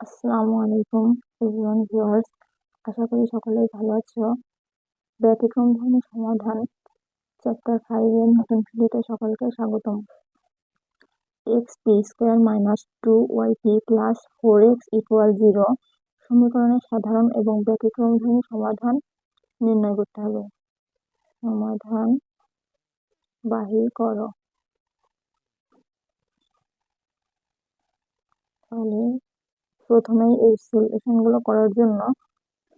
আসসালামু আলাইকুম everyone viewers আশা করি সকলেই ভালো আছো। ব্যতিক্রম ধর্মী সমাধান চ্যাপ্টার ফাইভ এর নতুন ভিডিওতে সকলকে স্বাগতম। X p square minus two y p plus four x equal zero সমীকরণের সাধারণ এবং ব্যতিক্রম ধর্মী সমাধান নির্ণয় করতে হবে। সমাধান বাহির করো। তাহলে প্রথমেই এই সলিউশনগুলো করার জন্য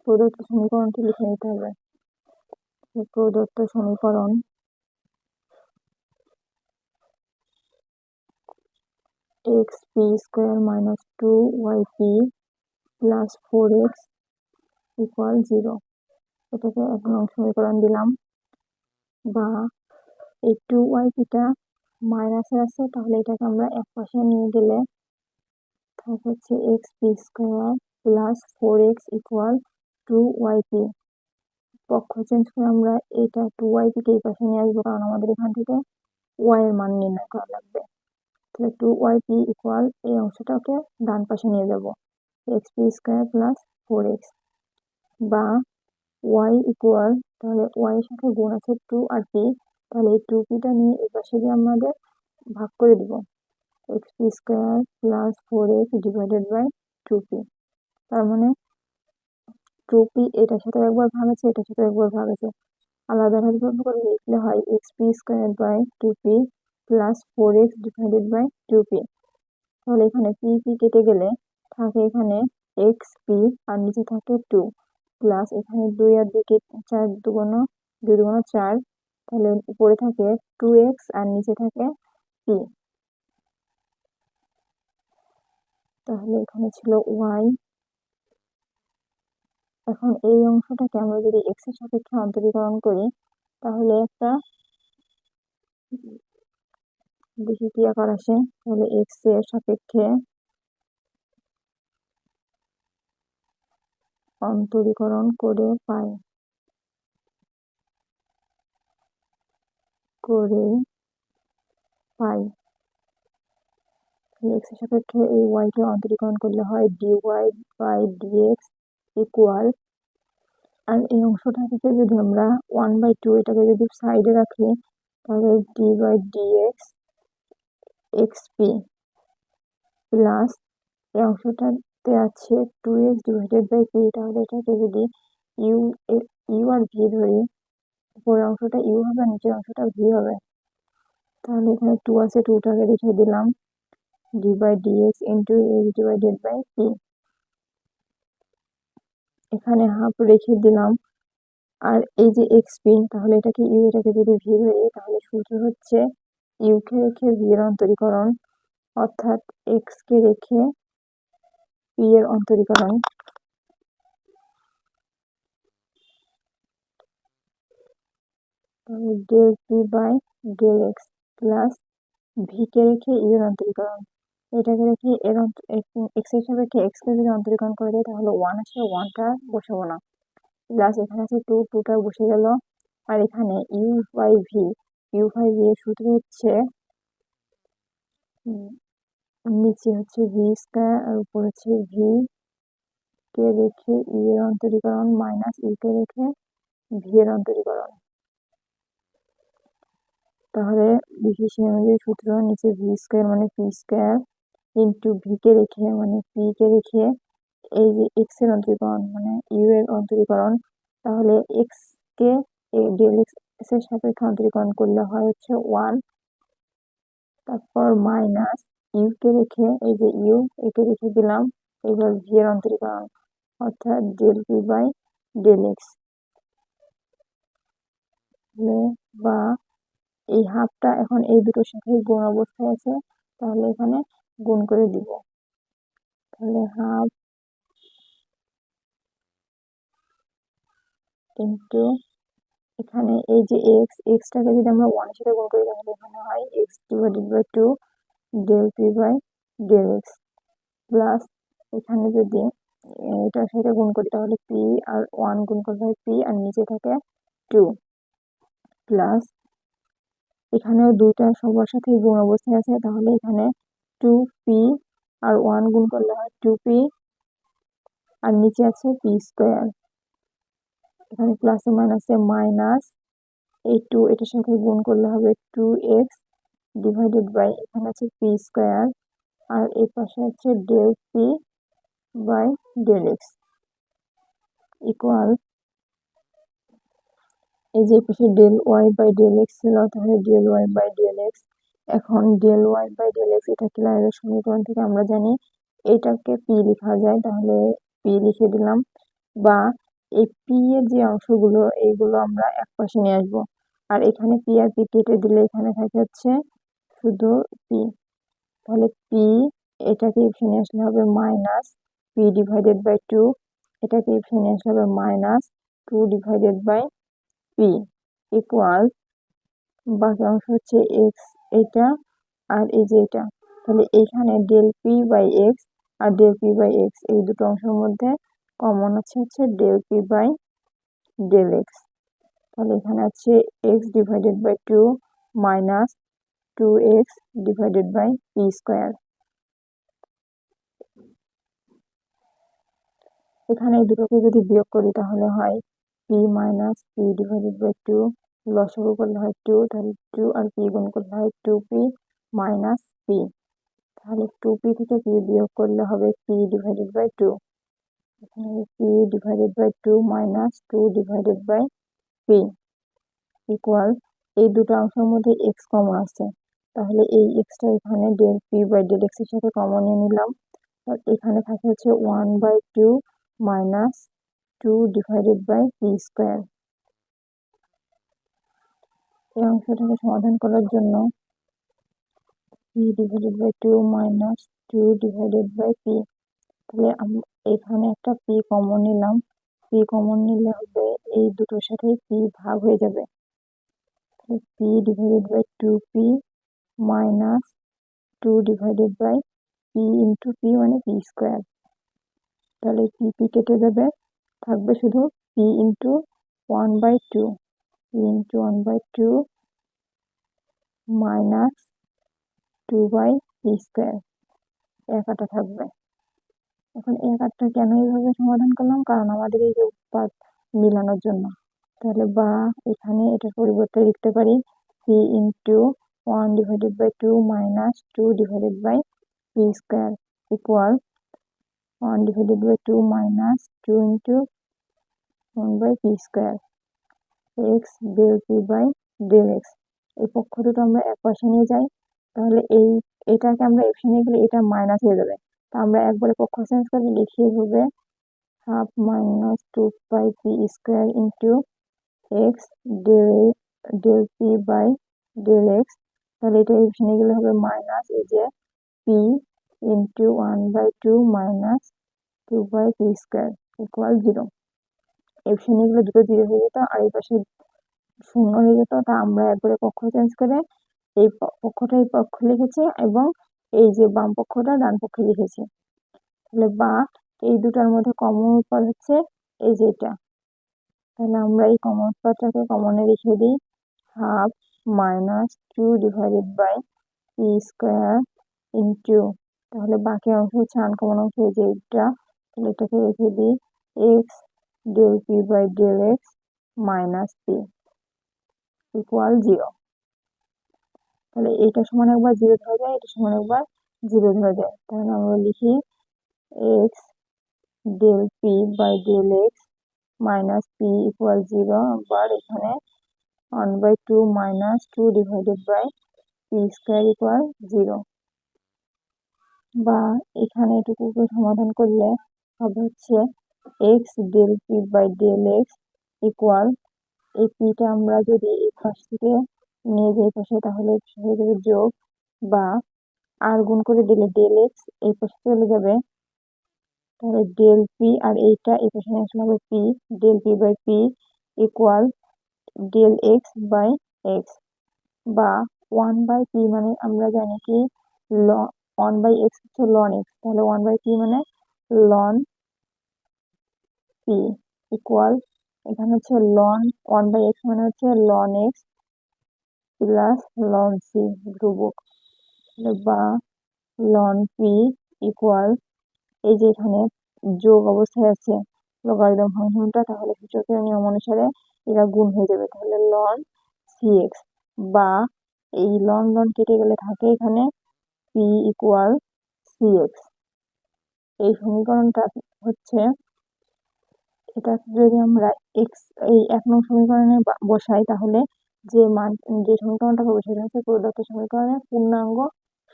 প্রদত্ত সমীকরণটি লিখে নিতে হবে। প্রদত্ত সমীকরণ x p square minus two y p plus four x equal zero এটাকে এক নং সমীকরণ দিলাম। বা এই টু ওয়াই পিটা মাইনাসে আছে, তাহলে এটাকে আমরা এক পাশে নিয়ে গেলে থাকে হচ্ছে x p square plus four x equal two y p পক্ষ চেঞ্জ করে আমরা এটা টু ওয়াই পিকে এই পাশে নিয়ে আসব, কারণ আমাদের এখান থেকে ওয়াই এর মান নির্ণয় করা লাগবে। তাহলে টু ওয়াই পি ইকুয়াল এই অংশটাকে ডান পাশে নিয়ে যাব। X p square plus four x বা ওয়াই ইকুয়াল তাহলে ওয়াই এর সাথে গুণ আছে টু আর পি তাহলে এই টু পিটা নিয়ে এই পাশে দিয়ে আমাদের ভাগ করে দিব। X p square plus four x divided by two p তার মানে টু পি এটার সাথে একবার ভাগ আছে, এটার সাথে একবার ভাগ আছে। আলাদা আলাদাভাবে করে লিখলে হয় x p square by two p plus four x divided by two p তাহলে এখানে পি পি কেটে গেলে থাকে এখানে এক্স পি আর নিচে থাকে টু প্লাস এখানে দুই আর দুই চার দুগুণ, দুই দুগুণ চার। তাহলে উপরে থাকে টু এক্স আর নিচে থাকে পি তাহলে এখানে ছিল ওয়াই এখন এই অংশটাকে আমরা যদি এক্সের সাপেক্ষে অন্তরীকরণ করি, তাহলে একটা দেখি কি আকার আসে। তাহলে এক্সের সাপেক্ষে অন্তরীকরণ করে পাই করে পাই। এক্সের সাপেক্ষে এই ওয়াই কে অন্তরীকরণ করলে হয় d y by d x equal আর এই অংশটা থেকে যদি আমরা ওয়ান বাই টু এটাকে যদি সাইডে রাখি, তাহলে d by d x x x p plus এই অংশটাতে আছে two x divided by p তাহলে এটাকে যদি ইউ ইউ আর ভি ধরি, উপরের অংশটা ইউ হবে নিচের অংশটা ভি হবে। তাহলে এখানে টু আছে টুটাকে রেখে দিলাম। D by d x into x divided by p এখানে হাফ রেখে দিলাম। আর এই যে এক্স পি তাহলে এটাকে ইউ এটাকে যদি ভি ধরি, তাহলে সূত্র হচ্ছে ইউকে রেখে ভি এর অন্তরীকরণ। অর্থাৎ এক্স কে রেখে পি এর অন্তরীকরণ। Del P by del X plus V কে রেখে ইউ এর অন্তরীকরণ। এটাকে রেখে এর এক্সের এক্স কে যদি অন্তরীকরণ করে দেয়, তাহলে ওয়ান আছে ওয়ানটা বসাবো না। প্লাস এখানে আছে টু টুটা বসে গেল। আর এখানে U by V U by V এর সূত্র হচ্ছে নিচে হচ্ছে ভি স্কোয়ার আর উপর হচ্ছে ভি কে রেখে ইউ এর অন্তরীকরণ মাইনাস ইউ কে রেখে ভি এর অন্তরীকরণ। তাহলে সে অনুযায়ী সূত্র নিচে ভি স্কোয়ার মানে পি স্কোয়ার ইন্টু ভি কে রেখে মানে পি কে রেখে এই যে এক্সের অন্তরীকরণ মানে ইউ এর অন্তরীকরণ, তাহলে এক্স কে ডেল এক্সের সাপেক্ষে অন্তরীকরণ করলে হয় হচ্ছে ওয়ান তারপর মাইনাস ইউ কে রেখে, এই যে ইউ একে রেখে দিলাম, এবার ভি এর অন্তরীকরণ, অর্থাৎ del P by del X বা এই হাফটা এখন এই দুটোর সাথে গুণ অবস্থায় আছে, তাহলে এখানে গুণ করে দিব। তাহলে হাফ ইন্টু এখানে এই যে এক্স এক্সটাকে যদি আমরা ওয়ানের সাথে গুণ করি, তাহলে এখানে হয় X divided by two del P by del X plus এখানে যদি এটার সাথে গুণ করি, তাহলে পি আর ওয়ান গুণ করলে হয় পি আর নিচে থাকে টু প্লাস এখানেও দুইটা সবার সাথে গুণ অবস্থায় আছে, তাহলে এখানে টু পি আর ওয়ান গুণ করলে হয় টু পি আর নিচে আছে পি স্কোয়ার এখানে প্লাসে মাইনাসে মাইনাস এই টু এটার সাথে গুণ করলে হবে টু এক্স ডিভাইডেড বাই এখানে আছে পি স্কোয়ার আর এই পাশে আছে del P by del X equal এই যে পাশে del Y by del X ছিল, তাহলে del Y by del X এখন del Y by del X এটা ক্লারের সমীকরণ থেকে আমরা জানি? এটাকে পি লেখা যায়, তাহলে পি লিখে দিলাম। বা এই পি এর যে অংশগুলো, এইগুলো আমরা এক পাশে নিয়ে আসব। আর এখানে পি আর পি কেটে দিলে এখানে থাকে হচ্ছে শুধু পি তাহলে পি এটাকে এখানে আসলে হবে minus P divided by two এটাকে এখানে আসলে হবে minus two divided by P equal বাকি অংশ হচ্ছে এক্স এটা আর এই যে এটা। তাহলে এখানে ডেল পি বাই এক্স আর ডেল পি বাই এক্স এই দুটো অংশের মধ্যে কমন আছে হচ্ছে del P by del X তাহলে এখানে আছে X divided by two minus two X divided by P square এখানে এই দুটোকে যদি বিয়োগ করি তাহলে হয় P minus P divided by two লসগু করলে হয় টু তাহলে টু আর পি গুণ করলে হয় টু পি মাইনাস পি তাহলে টু পি থেকে পি বিয়োগ করলে হবে পি ডিভাইডেড বাই টু এখানে P divided by two minus two divided by P equal এই দুটো অংশের মধ্যে এক্স কমন আছে। তাহলে এই এক্সটা এখানে ডেল পি বাই ডেল এক্সের সাথে কমন নিয়ে নিলাম। এখানে থাকে হচ্ছে one by two minus two divided by P square এই অংশটাকে সমাধান করার জন্য P divided by two minus two divided by P তাহলে এখানে একটা পি কমন নিলাম। পি কমন নিলে হবে এই দুটোর সাথে পি ভাগ হয়ে যাবে। P divided by two P minus two divided by P into P মানে পি স্কোয়ার তাহলে পি পি কেটে যাবে থাকবে শুধু P into one by two into one by two minus two by P square এক আটা থাকবে। এখন এক আটটা কেন এইভাবে সমাধান করলাম? কারণ আমাদের এই যে উৎপাদ মিলানোর জন্য। তাহলে বা এখানে এটার পরিবর্তে লিখতে পারি P into one divided by two minus two divided by P square equal one divided by two minus two into one by P square X del P by del X এই পক্ষ দুটো আমরা এক পাশে নিয়ে যাই, তাহলে এই, এটাকে আমরা এক্সে নিয়ে গেলে এটা মাইনাস হয়ে যাবে। তা আমরা একবারে পক্ষ চেঞ্জ করে লিখিয়ে হবে half minus two by P square into X del del P by del X তাহলে এটা এখানে গেলে হবে মাইনাস এই যে P into one by two minus two by P square equal zero এখানে গেলে দুটো জিরো হয়ে যেত আর এই পাশে শূন্য হয়ে যেত। তা আমরা একবারে পক্ষ চেঞ্জ করে এই পক্ষটা এই পক্ষ লিখেছি এবং এই যে বাম পক্ষটা ডান পক্ষে লিখেছি। তাহলে বা, এই দুটার মধ্যে কমন উৎপাদ হচ্ছে এই যে এটা। তাহলে আমরা এই কমন উৎপাদটাকে কমনে লিখে দিই। Half minus two divided by P square into তাহলে বাকি অংশ হচ্ছে আনকমন অংশ, এই যে এটা তাহলে এটাকে রেখে দিই। X del P by del X minus P equal zero তাহলে এটা সমান একবার জিরো ধরা যায়, এটা সমান একবার জিরো ধরা যায়। তাহলে আমরা লিখি X del P by del X minus P equal zero আবার এখানে one by two minus two divided by P square equal zero বা এখানে এটুকুকে সমাধান করলে হবে হচ্ছে X del P by del X equal এই পিটা আমরা যদি এই পাশ থেকে নিয়ে যাই পাশে, তাহলে হয়ে যাবে যোগ বা আর গুণ করে দিলে ডেল এক্স এই পাশে চলে যাবে। তাহলে ডেল পি আর এইটা এই পাশে আসলে হবে P del P by P equal del X by X বা ওয়ান বাই পি মানে আমরা জানি কি ল ওয়ান বাই এক্স হচ্ছে লন এক্স তাহলে ওয়ান বাই পি মানে লন পি ইকুয়াল এখানে হচ্ছে লন ওয়ান বাই এক্স মানে হচ্ছে ln X plus ln C ধ্রুবক। বা লন পি ইকুয়াল এই যে এখানে যোগ অবস্থায় আছে লগারিদম ফাংশনটা তাহলে সূচকের নিয়ম অনুসারে এরা গুণ হয়ে যাবে, তাহলে লন সি এক্স বা এই লন লন কেটে গেলে থাকে এখানে পি ইকুয়াল সি এক্স এই সমীকরণটা হচ্ছে এটা যদি আমরা এক্স এই এক নং সমীকরণে বসাই তাহলে যে মান, যে সমীকরণটা পাবো সেটা হচ্ছে প্রদত্ত সমীকরণের পূর্ণাঙ্গ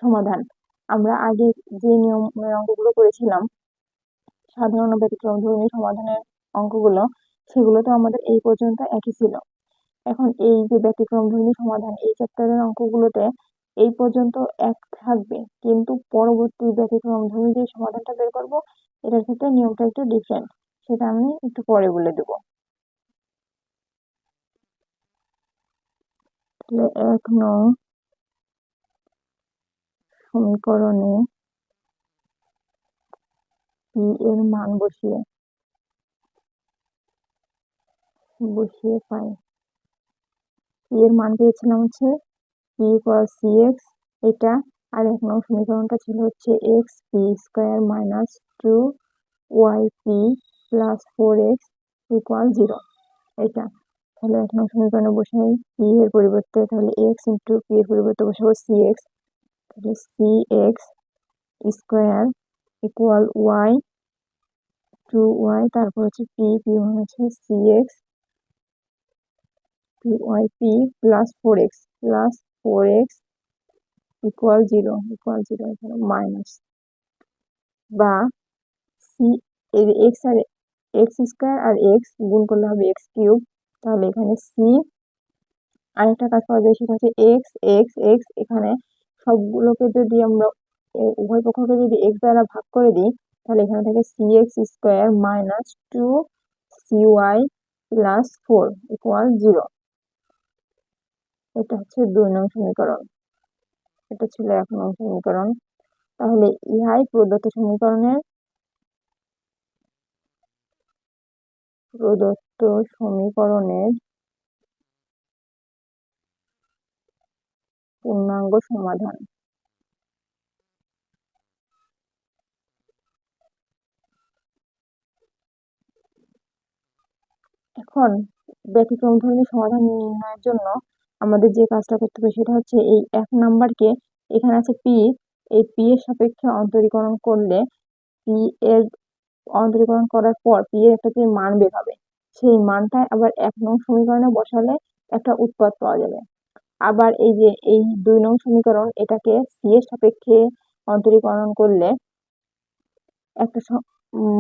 সমাধান। আমরা আগে যে নিয়মের অঙ্কগুলো করেছিলাম, সাধারণ ব্যতিক্রম ধর্মী সমাধানের অঙ্কগুলো, সেগুলো তো আমাদের এই পর্যন্ত একই ছিল। এখন এই যে ব্যতিক্রম ধর্মী সমাধান, এই চ্যাপ্টারের অঙ্কগুলোতে এই পর্যন্ত এক থাকবে। কিন্তু পরবর্তী ব্যতিক্রম ধর্মী যে সমাধানটা বের করব, এটার ক্ষেত্রে নিয়মটা একটু ডিফারেন্ট সেটা আমি একটু পরে বলে দেব। এক নং সমীকরণে পি এর মান বসিয়ে বসিয়ে পাই। এর মান পেয়েছিলাম হচ্ছে পি ইকুয়াল সি এক্স এটা আর এক নং সমীকরণটা ছিল হচ্ছে X P square minus two Y P plus four X equal zero এটা তাহলে এক নং সমীকরণে বসাই পি এর পরিবর্তে তাহলে এক্স ইন্টু পি এর পরিবর্তে বসাবো সি এক্স তাহলে C X square equal Y two Y তারপর হচ্ছে পি পি মানে হচ্ছে C X P Y P plus four X plus four X equal zero equal zero এখানে মাইনাস বা সি এক্স আর এক্স স্কোয়ার আর x গুণ করলে হবে এক্স কিউব তাহলে এখানে সি আরেকটা কাজ পাওয়া যায় সেটা হচ্ছে এক্স এক্স এক্স এখানে সবগুলোকে যদি আমরা উভয় পক্ষকে যদি এক্স দ্বারা ভাগ করে দিই, তাহলে এখানে থাকে C X square minus two C Y plus four equal zero এটা হচ্ছে দুই নং সমীকরণ। এটা ছিল এক নং সমীকরণ। তাহলে ইহাই প্রদত্ত সমীকরণের প্রদত্ত সমীকরণের পূর্ণাঙ্গ সমাধান। এখন ব্যতিক্রম ধর্মী সমাধান নির্ণয়ের জন্য আমাদের যে কাজটা করতে হবে সেটা হচ্ছে এই এক নাম্বারকে এখানে আছে পি। এই পি এর সাপেক্ষে অন্তরীকরণ করলে পি এর অন্তরীকরণ করার পর পি এর একটা যে মান বের হবে, সেই মানটা আবার এক নং সমীকরণে বসালে একটা উৎপাদ পাওয়া যাবে। আবার এই যে, এই দুই নং সমীকরণ, এটাকে সি এর সাপেক্ষে অন্তরীকরণ করলে একটা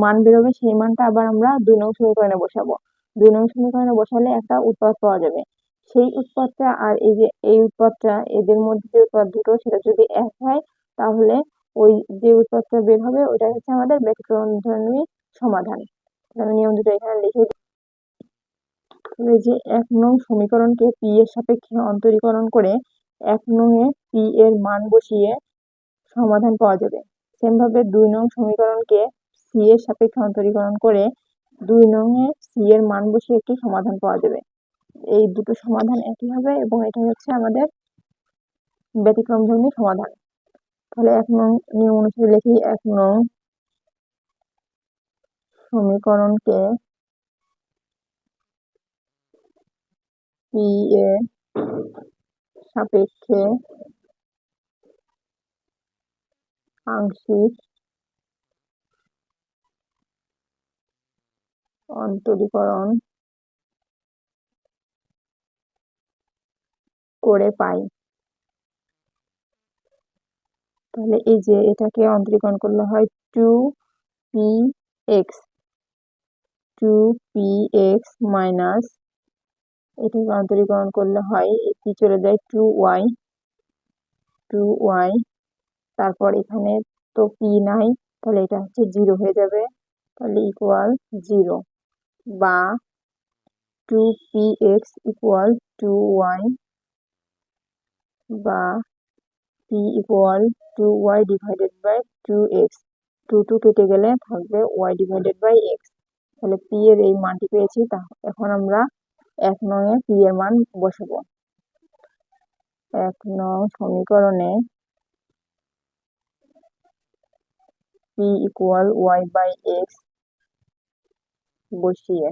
মান বেরোবে সেই মানটা আবার আমরা দুই নং সমীকরণে বসাবো। দুই নং সমীকরণে বসালে একটা উৎপাদ পাওয়া যাবে। সেই উৎপাদটা আর এই যে, এই উৎপাদটা এদের মধ্যে যে উৎপাদ দুটো, সেটা যদি এক হয়, তাহলে ওই যে উৎপাদটা বের হবে ওটা হচ্ছে আমাদের ব্যতিক্রমধর্মী সমাধান। আমি নিয়ম দুটো এখানে লিখে যে এক নং সমীকরণকে পি এর সাপেক্ষে অন্তরীকরণ করে এক নং এ পি এর মান বসিয়ে সমাধান পাওয়া যাবে। সেমভাবে দুই নং সমীকরণকে সি এর সাপেক্ষে অন্তরীকরণ করে দুই নং এ সি এর মান বসিয়ে একটি সমাধান পাওয়া যাবে। এই দুটো সমাধান একই হবে এবং এটা হচ্ছে আমাদের ব্যতিক্রমধর্মী সমাধান। তাহলে এক নং নিয়ম অনুসারে লিখি এক নং সমীকরণকে পি এ সাপেক্ষে আংশিক অন্তরীকরণ করে পাই। তাহলে এই যে এটাকে অন্তরীকরণ করলে হয় two P X two P X minus এটাকে অন্তরীকরণ করলে হয় এটি চলে যায় টু ওয়াই টু ওয়াই তারপর এখানে তো পি নাই, তাহলে এটা হচ্ছে জিরো হয়ে যাবে, তাহলে ইকুয়াল জিরো বা two P X equal two Y বা P equal two Y divided by two X two two কেটে গেলে থাকবে ওয়াই ডিভাইডেড বাই এক্স তাহলে পি এর এই মানটি পেয়েছি, তা এখন আমরা এক নংয়ে পি এর মান বসাবো। এক নং সমীকরণে P equal Y by X বসিয়ে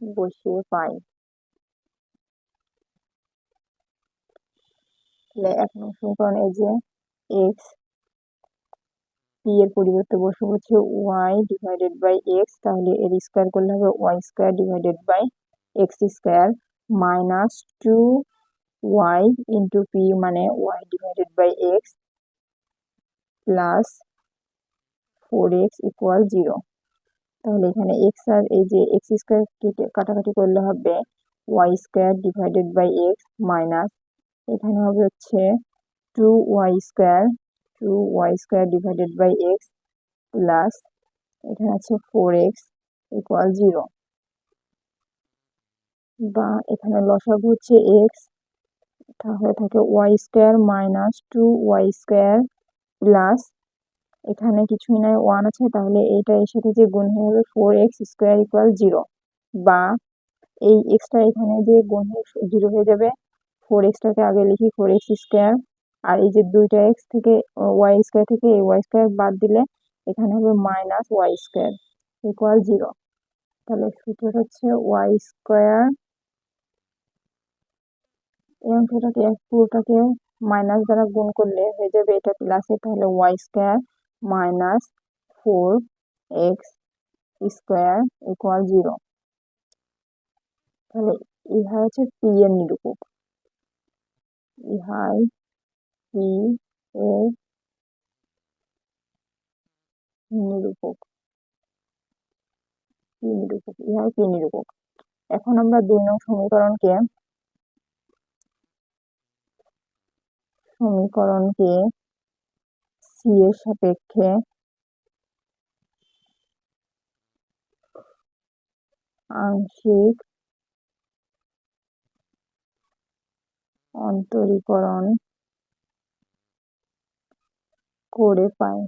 বসিয়ে পাই। তাহলে এক নং সমীকরণ এই যে এক্স পি এর পরিবর্তে বসে হচ্ছে ওয়াই ডিভাইডেড বাই এক্স তাহলে এর স্কোয়ার করলে হবে Y square divided by X square minus two Y into P মানে Y divided by X plus four X equal zero তাহলে এখানে এক্স আর এই যে এক্স স্কোয়ার কেটে কাটাকাটি করলে হবে Y square divided by X minus এখানে হবে হচ্ছে two Y square two Y square divided by X plus এখানে আছে ফোর এক্স ইকুয়াল জিরো বা এখানে লসাগু হচ্ছে এক্স হয়ে থাকে Y square minus two Y square plus এখানে কিছুই নাই ওয়ান আছে, তাহলে এইটা এর সাথে যে গুণ হয়ে যাবে four X square equal zero বা এই এক্সটা এখানে যে গুণ হয়ে জিরো হয়ে যাবে ফোর এক্সটাকে আগে লিখি ফোর এক্স স্কোয়ার আর এই যে দুইটা এক্স থেকে ওয়াই স্কোয়ার থেকে এই ওয়াই স্কোয়ার বাদ দিলে এখানে হবে minus Y square equal zero তাহলে সূত্র হচ্ছে ওয়াই স্কোয়ার এই অংশটাকে পুরোটাকে মাইনাস দ্বারা গুণ করলে হয়ে যাবে এটা প্লাসে তাহলে Y square minus four X square equal zero তাহলে ইহা হচ্ছে পি এর নিরূপক। ইহাই পি এর নিরূপক পি নিরূপক ইহাই পি নিরূপক এখন আমরা দুই নং সমীকরণকে সমীকরণকে সি এর সাপেক্ষে আংশিক অন্তরীকরণ করে পাই।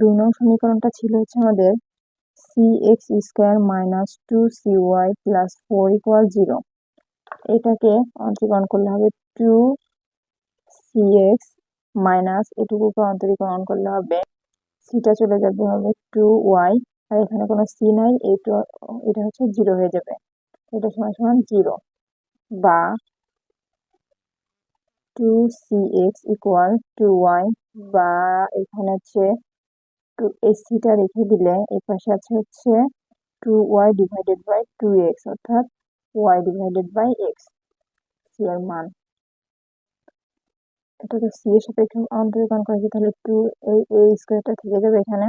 দুই নং সমীকরণটা ছিল হচ্ছে আমাদের C X square minus two C Y plus four equal zero এটাকে অন্তরীকরণ করলে হবে টু সি এক্স মাইনাস এটুকুকে অন্তরীকরণ করলে হবে সিটা চলে যাবে হবে টু ওয়াই আর এখানে কোনো সি নাই, এটা এটা হচ্ছে জিরো হয়ে যাবে। এটা সমান সমান জিরো বা two C X equal two Y বা এখানে হচ্ছে টু এই সিটা রেখে দিলে এই পাশে আছে হচ্ছে two Y divided by two X অর্থাৎ Y divided by X C এর মান। এটা তো সি এর সাথে অন্তরীকরণ করেছি, তাহলে টু এই এই স্কোয়ারটা থেকে যাবে এখানে।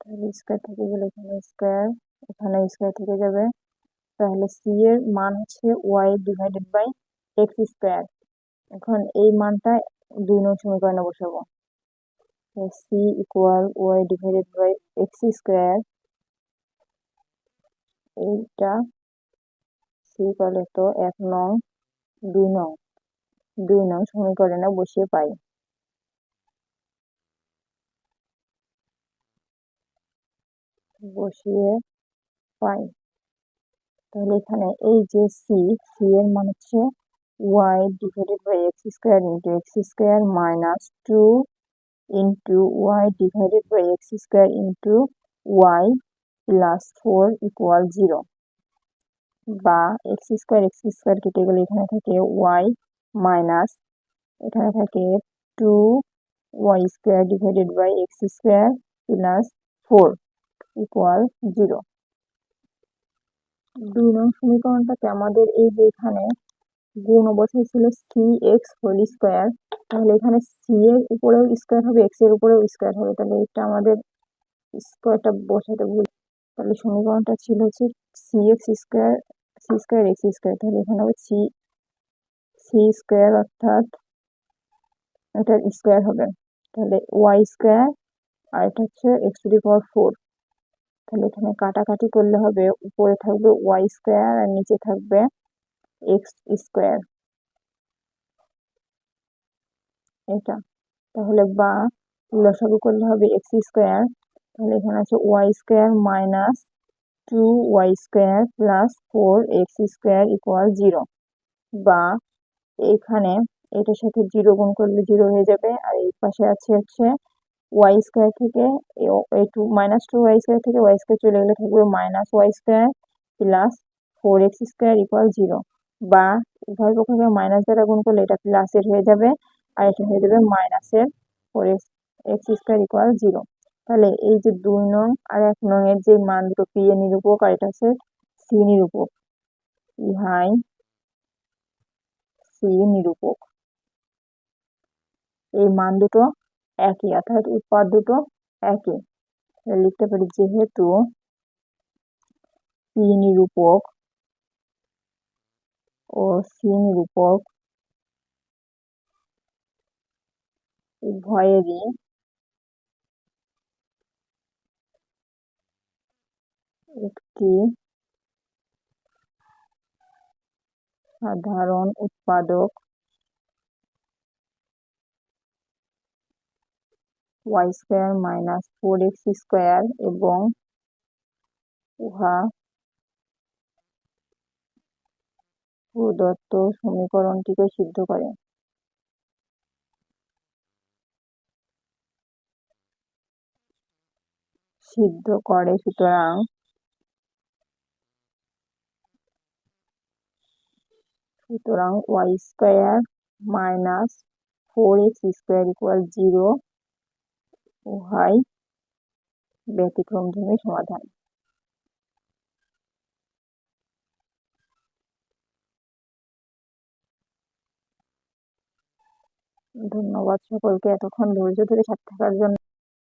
তাহলে স্কোয়ার থেকে গেলে এখানে স্কোয়ার এখানে স্কোয়ার থেকে যাবে তাহলে সি এর মান হচ্ছে Y divided by X square এখন এই মানটা দুই নং সমীকরণে বসাবো। C equal Y divided by X square এইটা সি কলে তো এক নং, দুই নং দুই নং সমীকরণে বসিয়ে পাই। বসিয়ে পাই। তাহলে এখানে এই যে সি সি এর মান হচ্ছে Y divided by X square into X square minus two into Y divided by X square into Y plus four equal zero বা এক্স স্কোয়ার এক্স স্কোয়ার কেটে গেলে এখানে থাকে ওয়াই মাইনাস এখানে থাকে two Y square divided by X square plus four equal zero দুই নং সমীকরণটাতে আমাদের এই যে এখানে গুণ অবস্থায় ছিল সি এক্স হোল স্কোয়ার তাহলে এখানে সি এর উপরেও স্কোয়ার হবে এক্সের উপরেও স্কোয়ার হবে, তাহলে এটা আমাদের স্কোয়ারটা বসাতে ভুল। তাহলে সমীকরণটা ছিল হচ্ছে C X square C square X square তাহলে এখানে হবে সি সি স্কোয়ার অর্থাৎ এটা স্কোয়ার হবে। তাহলে ওয়াই স্কোয়ার আর এটা হচ্ছে X to the power four তাহলে এখানে কাটাকাটি করলে হবে, উপরে থাকবে ওয়াই স্কোয়ার আর নিচে থাকবে এক্স স্কোয়ার এটা, তাহলে বা লসাগু করলে হবে এক্স স্কোয়ার তাহলে এখানে আছে Y square minus two Y square plus four X square equal zero বা এখানে এটার সাথে জিরো গুণ করলে জিরো হয়ে যাবে, আর এই পাশে আছে হচ্ছে ওয়াই স্কোয়ার থেকে এই two minus two Y square থেকে ওয়াই স্কোয়ার চলে গেলে থাকবে minus Y square plus four X square equal zero বা উভয় পক্ষকে মাইনাস দ্বারা গুণ করলে এটা প্লাসের হয়ে যাবে, আর এটা হয়ে যাবে মাইনাসের four X X square equal zero তাহলে এই যে দুই নং আর এক নং এর যে মান দুটো পি এ নিরূপক, আর এটা হচ্ছে সি নিরূপক। ইহাই সি নিরূপক। এই মান দুটো একই, অর্থাৎ উৎপাদ দুটো একই। লিখতে পারি যেহেতু পি নিরূপক ও সি নিরূপক উভয়েরই একটি সাধারণ উৎপাদক Y square minus four X square এবং উহা প্রদত্ত সমীকরণটিকে সিদ্ধ করে। সিদ্ধ করে সুতরাং সুতরাং Y square minus four X square equal zero উহাই ব্যতিক্রমধর্মী সমাধান। ধন্যবাদ সকলকে এতক্ষণ ধৈর্য ধরে সাথে থাকার জন্য।